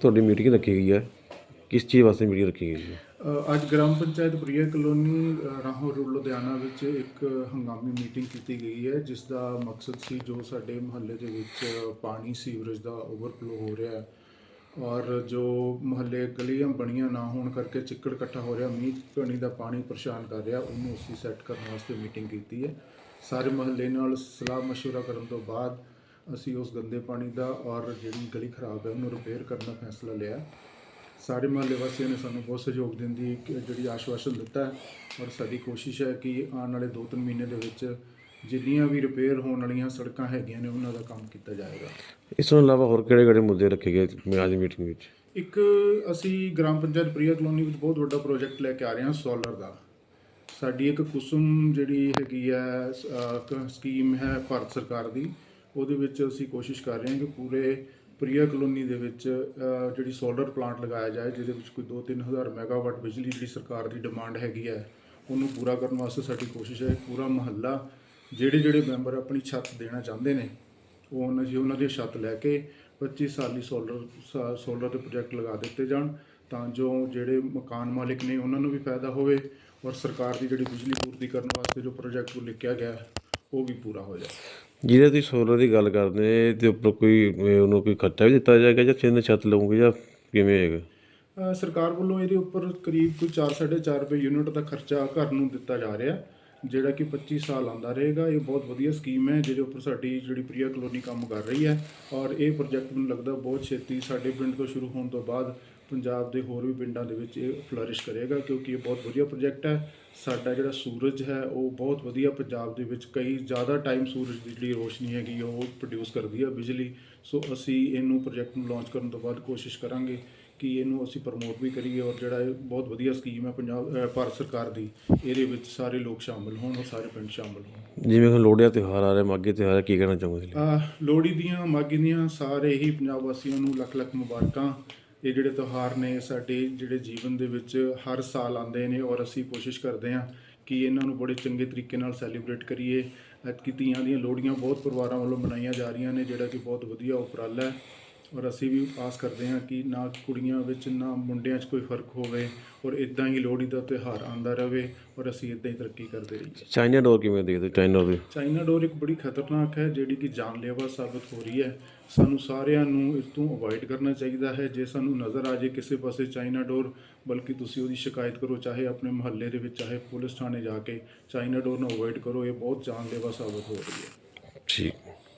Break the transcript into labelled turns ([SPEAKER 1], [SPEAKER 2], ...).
[SPEAKER 1] ਤੁਹਾਡੀ ਮੀਟਿੰਗ ਰੱਖੀ ਗਈ ਹੈ। ਕਿਸ ਚੀਜ਼ ਵਾਸਤੇ ਮੀਟਿੰਗ ਰੱਖੀ ਗਈ ਹੈ?
[SPEAKER 2] ਅੱਜ ਗ੍ਰਾਮ ਪੰਚਾਇਤ ਬਰੀਆ ਕਲੋਨੀ ਰਾਹੋਂ ਰੂਲ ਲੁਧਿਆਣਾ ਵਿੱਚ ਇੱਕ ਹੰਗਾਮੀ ਮੀਟਿੰਗ ਕੀਤੀ ਗਈ ਹੈ, ਜਿਸ ਦਾ ਮਕਸਦ ਸੀ ਜੋ ਸਾਡੇ ਮੁਹੱਲੇ ਦੇ ਵਿੱਚ ਪਾਣੀ ਸੀਵਰੇਜ ਦਾ ਓਵਰਫਲੋ ਹੋ ਰਿਹਾ ਹੈ ਔਰ ਜੋ ਮੁਹੱਲੇ ਗਲੀਆਂ ਬਣੀਆਂ ਨਾ ਹੋਣ ਕਰਕੇ ਚਿੱਕੜ ਇਕੱਠਾ ਹੋ ਰਿਹਾ, ਮੀਂਹ ਪਾਣੀ ਦਾ ਪਾਣੀ ਪਰੇਸ਼ਾਨ ਕਰ ਰਿਹਾ, ਉਹਨੂੰ ਅਸੀਂ ਸੈੱਟ ਕਰਨ ਵਾਸਤੇ ਮੀਟਿੰਗ ਕੀਤੀ ਹੈ। ਸਾਰੇ ਮੁਹੱਲੇ ਨਾਲ ਸਲਾਹ ਮਸ਼ਵਰਾ ਕਰਨ ਤੋਂ ਬਾਅਦ ਅਸੀਂ ਉਸ ਗੰਦੇ ਪਾਣੀ ਦਾ ਔਰ ਜਿਹੜੀ ਗਲੀ ਖਰਾਬ ਹੈ ਉਹਨੂੰ ਰਿਪੇਅਰ ਕਰਨ ਦਾ ਫੈਸਲਾ ਲਿਆ। ਸਾਰੇ ਮਹੱਲੇ ਵਾਸੀਆਂ ਨੇ ਸਾਨੂੰ ਬਹੁਤ ਸਹਿਯੋਗ ਦੇਣ ਦੀ ਜਿਹੜੀ ਆਸ਼ਵਾਸਨ ਦਿੱਤਾ ਹੈ ਔਰ ਸਾਡੀ ਕੋਸ਼ਿਸ਼ ਹੈ ਕਿ ਆਉਣ ਵਾਲੇ 2-3 ਮਹੀਨੇ ਦੇ ਵਿੱਚ ਜਿੰਨੀਆਂ ਵੀ ਰਿਪੇਅਰ ਹੋਣ ਵਾਲੀਆਂ ਸੜਕਾਂ ਹੈਗੀਆਂ ਨੇ ਉਹਨਾਂ ਦਾ ਕੰਮ ਕੀਤਾ ਜਾਏਗਾ।
[SPEAKER 1] ਇਸ ਤੋਂ ਇਲਾਵਾ ਹੋਰ ਕਿਹੜੇ ਕਿਹੜੇ ਮੁੱਦੇ ਰੱਖੇ ਗਏ ਅੱਜ ਮੀਟਿੰਗ ਵਿੱਚ?
[SPEAKER 2] ਇੱਕ ਅਸੀਂ ਗ੍ਰਾਮ ਪੰਚਾਇਤ ਪ੍ਰਿਆ ਕਲੋਨੀ ਵਿੱਚ ਬਹੁਤ ਵੱਡਾ ਪ੍ਰੋਜੈਕਟ ਲੈ ਕੇ ਆ ਰਹੇ ਹਾਂ ਸੋਲਰ ਦਾ। ਸਾਡੀ ਇੱਕ ਕੁਸੁਮ ਜਿਹੜੀ ਹੈਗੀ ਹੈ ਸਕੀਮ ਹੈ ਭਾਰਤ ਸਰਕਾਰ ਦੀ। ਉਹਦੇ ਵਿੱਚ ਅਸੀਂ ਕੋਸ਼ਿਸ਼ ਕਰ ਰਹੇ ਹਾਂ ਕਿ ਪੂਰੇ ਪ੍ਰਿਆ ਕਲੋਨੀ ਦੇ ਵਿੱਚ ਜਿਹੜੀ ਸੋਲਰ ਪਲਾਂਟ ਲਗਾਇਆ ਜਾਏ, ਜਿਹਦੇ ਵਿੱਚ ਕੋਈ 2-3000 ਮੈਗਾਵਾਟ ਬਿਜਲੀ ਜਿਹੜੀ ਸਰਕਾਰ ਦੀ ਡਿਮਾਂਡ ਹੈਗੀ ਹੈ, ਉਹਨੂੰ ਪੂਰਾ ਕਰਨ ਵਾਸਤੇ ਸਾਡੀ ਕੋਸ਼ਿਸ਼ ਹੈ ਪੂਰਾ ਮਹੱਲਾ ਜਿਹੜੇ ਜਿਹੜੇ ਮੈਂਬਰ ਆਪਣੀ ਛੱਤ ਦੇਣਾ ਚਾਹੁੰਦੇ ਨੇ, ਉਹ ਉਹਨਾਂ ਜੀ ਉਹਨਾਂ ਦੀ ਛੱਤ ਲੈ ਕੇ 25 ਸਾਲੀ ਸੋਲਰ ਸੋਲਰ ਦੇ ਪ੍ਰੋਜੈਕਟ ਲਗਾ ਦਿੱਤੇ ਜਾਣ, ਤਾਂ ਜੋ ਜਿਹੜੇ ਮਕਾਨ ਮਾਲਿਕ ਨੇ ਉਹਨਾਂ ਨੂੰ ਵੀ ਫਾਇਦਾ ਹੋਵੇ ਔਰ ਸਰਕਾਰ ਦੀ ਜਿਹੜੀ ਬਿਜਲੀ ਪੂਰਤੀ ਕਰਨ ਵਾਸਤੇ ਜੋ ਪ੍ਰੋਜੈਕਟ ਲਿਖਿਆ ਗਿਆ ਉਹ ਵੀ ਪੂਰਾ ਹੋ ਜਾਏ।
[SPEAKER 1] ਜਿਹਦੇ ਤੁਸੀਂ ਸੋਲਰ ਦੀ ਗੱਲ ਕਰਦੇ ਤੇ ਉੱਪਰ ਕੋਈ ਅਹ, ਉਹਨੂੰ ਕੋਈ ਖਰਚਾ ਵੀ ਦਿੱਤਾ ਜਾਏਗਾ ਜਾਂ ਸਿੱਧੇ ਛੱਤ ਲਓਗੇ ਜਾਂ ਕਿਵੇਂ ਹੋਏਗਾ
[SPEAKER 2] ਅ, ਸਰਕਾਰ ਵੱਲੋਂ ਇਹਦੇ ਉੱਪਰ ਕਰੀਬ ਕੋਈ 4.5 ਰੁਪਏ ਯੂਨਿਟ ਦਾ ਖਰਚਾ ਘਰ ਨੂੰ ਦਿੱਤਾ ਜਾ ਰਿਹਾ ਜਿਹੜਾ ਕਿ 25 ਸਾਲ ਆਉਂਦਾ ਰਹੇਗਾ। ਇਹ ਬਹੁਤ ਵਧੀਆ ਸਕੀਮ ਹੈ ਜਿਹਦੇ ਉੱਪਰ ਸਾਡੀ ਜਿਹੜੀ ਪ੍ਰਿਆ ਕਲੋਨੀ ਕੰਮ ਕਰ ਰਹੀ ਹੈ। ਔਰ ਇਹ ਪ੍ਰੋਜੈਕਟ ਮੈਨੂੰ ਲੱਗਦਾ ਬਹੁਤ ਛੇਤੀ ਸਾਡੇ ਪਿੰਡ ਤੋਂ ਸ਼ੁਰੂ ਹੋਣ ਤੋਂ ਬਾਅਦ ਪੰਜਾਬ ਦੇ ਹੋਰ ਵੀ ਪਿੰਡਾਂ ਦੇ ਵਿੱਚ ਇਹ ਫਲਰਿਸ਼ ਕਰੇਗਾ ਕਿਉਂਕਿ ਇਹ ਬਹੁਤ ਵਧੀਆ ਪ੍ਰੋਜੈਕਟ ਹੈ। ਸਾਡਾ ਜਿਹੜਾ ਸੂਰਜ ਹੈ ਉਹ ਬਹੁਤ ਵਧੀਆ ਪੰਜਾਬ ਦੇ ਵਿੱਚ ਕਈ ਜ਼ਿਆਦਾ ਟਾਈਮ ਸੂਰਜ ਦੀ ਜਿਹੜੀ ਰੋਸ਼ਨੀ ਹੈਗੀ ਉਹ ਪ੍ਰੋਡਿਊਸ ਕਰਦੀ ਹੈ ਬਿਜਲੀ। ਸੋ ਅਸੀਂ ਇਹਨੂੰ ਪ੍ਰੋਜੈਕਟ ਨੂੰ ਲਾਂਚ ਕਰਨ ਤੋਂ ਬਾਅਦ ਕੋਸ਼ਿਸ਼ ਕਰਾਂਗੇ ਕਿ ਇਹਨੂੰ ਅਸੀਂ ਪ੍ਰਮੋਟ ਵੀ ਕਰੀਏ ਔਰ ਜਿਹੜਾ ਇਹ ਬਹੁਤ ਵਧੀਆ ਸਕੀਮ ਹੈ ਪੰਜਾਬ ਭਾਰਤ ਸਰਕਾਰ ਦੀ ਇਹਦੇ ਵਿੱਚ ਸਾਰੇ ਲੋਕ ਸ਼ਾਮਲ ਹੋਣ ਔਰ ਸਾਰੇ ਪਿੰਡ ਸ਼ਾਮਲ ਹੋਣ।
[SPEAKER 1] ਜਿਵੇਂ ਹੁਣ ਲੋਹੜੀ ਦਾ ਤਿਉਹਾਰ ਆ ਰਿਹਾ ਮਾਘੀ ਤਿਉਹਾਰ ਕੀ ਕਹਿਣਾ ਚਾਹੋਗੇ ਇਸ ਲਈ?
[SPEAKER 2] ਲੋਹੜੀ ਦੀਆਂ ਮਾਘੀ ਦੀਆਂ ਸਾਰੇ ਹੀ ਪੰਜਾਬ ਵਾਸੀਆਂ ਨੂੰ ਲੱਖ ਲੱਖ ਮੁਬਾਰਕਾਂ। ਇਹ ਜਿਹੜੇ ਤਿਉਹਾਰ ਨੇ, ਸਾਡੇ ਜਿਹੜੇ ਜੀਵਨ ਦੇ ਵਿੱਚ ਹਰ ਸਾਲ ਆਉਂਦੇ ਨੇ ਔਰ ਅਸੀਂ ਕੋਸ਼ਿਸ਼ ਕਰਦੇ ਹਾਂ ਕਿ ਇਹਨਾਂ ਨੂੰ ਬੜੇ ਚੰਗੇ ਤਰੀਕੇ ਨਾਲ ਸੈਲੀਬ੍ਰੇਟ ਕਰੀਏ। ਕਿ ਧੀਆਂ ਦੀਆਂ ਲੋਹੜੀਆਂ ਬਹੁਤ ਪਰਿਵਾਰਾਂ ਵੱਲੋਂ ਮਨਾਈਆਂ ਜਾ ਰਹੀਆਂ ਨੇ, ਜਿਹੜਾ ਕਿ ਬਹੁਤ ਵਧੀਆ ਉਪਰਾਲਾ ਹੈ। ਔਰ ਅਸੀਂ ਵੀ ਆਸ ਕਰਦੇ ਹਾਂ ਕਿ ਨਾ ਕੁੜੀਆਂ ਵਿੱਚ ਨਾ ਮੁੰਡਿਆਂ 'ਚ ਕੋਈ ਫ਼ਰਕ ਹੋਵੇ ਔਰ ਇਦਾਂ ਹੀ ਲੋਹੜੀ ਦਾ ਤਿਉਹਾਰ ਆਉਂਦਾ ਰਹੇ ਔਰ ਅਸੀਂ ਇਦਾਂ ਹੀ ਤਰੱਕੀ ਕਰਦੇ ਰਹੀਏ।
[SPEAKER 1] ਚਾਈਨਾ ਡੋਰ ਕਿਵੇਂ ਦੇਖਦੇ ਚਾਈਨਾ ਡੋਰ
[SPEAKER 2] ਚਾਈਨਾ ਡੋਰ ਇੱਕ ਬੜੀ ਖਤਰਨਾਕ ਹੈ ਜਿਹੜੀ ਕਿ ਜਾਨਲੇਵਾ ਸਾਬਤ ਹੋ ਰਹੀ ਹੈ। ਸਾਨੂੰ ਸਾਰਿਆਂ ਨੂੰ ਇਸ ਤੋਂ ਅਵੋਇਡ ਕਰਨਾ ਚਾਹੀਦਾ ਹੈ। ਜੇ ਸਾਨੂੰ ਨਜ਼ਰ ਆ ਜੇ ਕਿਸੇ ਪਾਸੇ ਚਾਈਨਾ ਡੋਰ ਬਲਕਿ ਤੁਸੀਂ ਉਹਦੀ ਸ਼ਿਕਾਇਤ ਕਰੋ ਚਾਹੇ ਆਪਣੇ ਮੁਹੱਲੇ ਦੇ ਵਿੱਚ ਚਾਹੇ ਪੁਲਿਸ ਥਾਣੇ ਜਾ ਕੇ ਚਾਈਨਾ ਡੋਰ ਨੂੰ ਅਵੋਇਡ ਕਰੋ। ਇਹ ਬਹੁਤ ਜਾਨਲੇਵਾ ਸਾਬਤ ਹੋ ਰਹੀ ਹੈ।
[SPEAKER 1] ਠੀਕ।